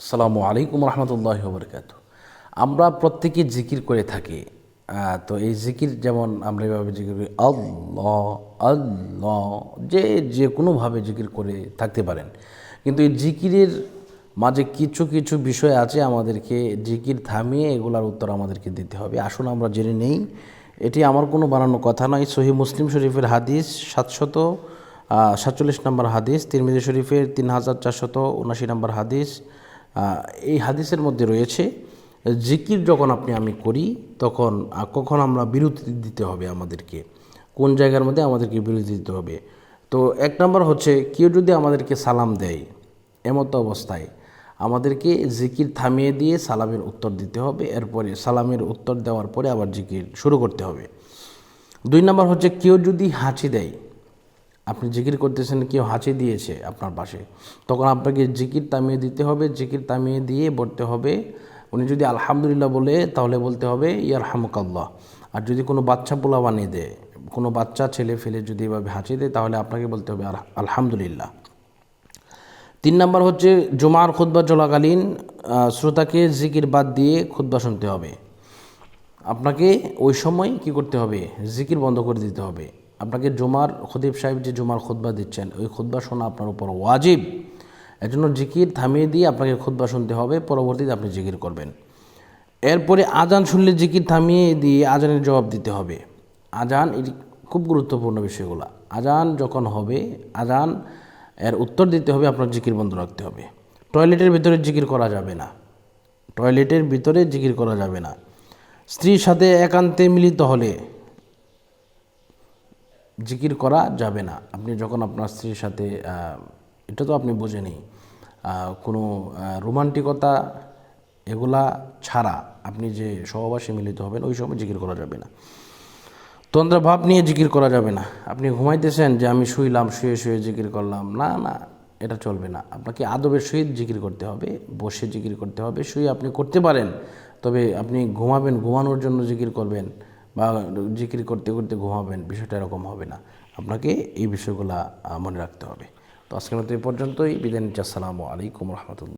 আসসালামু আলাইকুম রহমতুল্লাহ বরকাত আমরা প্রত্যেকে জিকির করে থাকি। তো এই জিকির যেমন আমরা এভাবে জিকির করি, আল্লাহ যে যে কোনোভাবে জিকির করে থাকতে পারেন। কিন্তু এই জিকিরের মাঝে কিছু কিছু বিষয় আছে আমাদেরকে জিকির থামিয়ে এগুলার উত্তর আমাদেরকে দিতে হবে। আসুন আমরা জেনে নেই। এটি আমার কোনো বানানো কথা নয়। সহি মুসলিম শরীফের হাদিস সাতশত সাতচল্লিশ নম্বর হাদিস, তিরমিজি শরীফের তিন হাজার চারশত উনাশি নম্বর হাদিস এই হাদিসের মধ্যে রয়েছে, জিকির যখন আপনি আমি করি, তখন কখন আমরা বিরতি দিতে হবে আমাদেরকে। কোন জায়গার মধ্যে আমাদেরকে বিরতি দিতে হবে। তো এক নম্বর হচ্ছে, কেউ যদি আমাদেরকে সালাম দেয়, এমতো অবস্থায়, আমাদেরকে জিকির থামিয়ে দিয়ে সালামের উত্তর দিতে হবে। এরপরে সালামের উত্তর দেওয়ার পরে আবার জিকির শুরু করতে হবে। দুই নম্বর হচ্ছে, কেউ যদি হাঁচি দেয় আপনি জিকির করতেছেন, কেউ হাঁচি দিয়েছে আপনার পাশে। তখন আপনাকে জিকির তামিয়ে দিতে হবে, জিকির তামিয়ে দিয়ে বলতে হবে, উনি যদি আলহামদুলিল্লাহ বলে, তাহলে বলতে হবে ইয়ার হামকাল্লাহ আর যদি কোনো বাচ্চা পোলা বানিয়ে দেয়, কোনো বাচ্চা, ছেলে ফেলে যদি এভাবে হাঁচি দেয়, তাহলে আপনাকে বলতে হবে আল- আলহামদুলিল্লাহ। তিন নম্বর হচ্ছে, জুমার খুদ্া চলাকালীন শ্রোতাকে জিকির বাদ দিয়ে খুদ্া শুনতে হবে। আপনাকে ওই সময় কি করতে হবে? জিকির বন্ধ করে দিতে হবে। আপনাকে জুমার খতিব সাহেব যে জুমার খুদ্া দিচ্ছেন, ওই খুদ্া শোনা আপনার উপর ওয়াজিব। এজন্য জিকির থামিয়ে দিয়ে আপনাকে খুদ্া শুনতে হবে, পরবর্তীতে আপনি জিকির করবেন। এরপরে আজান শুনলে জিকির থামিয়ে দিয়ে আজানের জবাব দিতে হবে। আজান এটি খুব গুরুত্বপূর্ণ বিষয়গুলো। আজান যখন হবে, আজান এর উত্তর দিতে হবে, আপনার জিকির বন্ধ রাখতে হবে। টয়লেটের ভিতরে জিকির করা যাবে না। টয়লেটের ভিতরে জিকির করা যাবে না। স্ত্রীর সাথে একান্তে মিলিত হলে জিকির করা যাবে না। আপনি যখন আপনার স্ত্রীর সাথে এটা তো আপনি বোঝেনি কোনো রোমান্টিকতা এগুলা ছাড়া আপনি যে সহবাসে মিলিত হবেন, ওই সময় জিকির করা যাবে না। তন্দ্রা ভাব নিয়ে জিকির করা যাবে না। আপনি ঘুমাইতেছেন যে আমি শুইলাম, শুয়ে শুয়ে জিকির করলাম, না না, এটা চলবে না। আপনাকে আদবের সহিত জিকির করতে হবে, বসে জিকির করতে হবে, শুয়ে আপনি করতে পারেন, তবে আপনি ঘুমাবেন, ঘুমানোর জন্য জিকির করবেন বা জিকির করতে করতে ঘুমাবেন, বিষয়টা এরকম হবে না। আপনাকে এই বিষয়গুলো মনে রাখতে হবে। তো আজকের মতো এই পর্যন্তই। বিদায় নিচ্ছি। আসসালামু আলাইকুম রহমতুল্লাহ।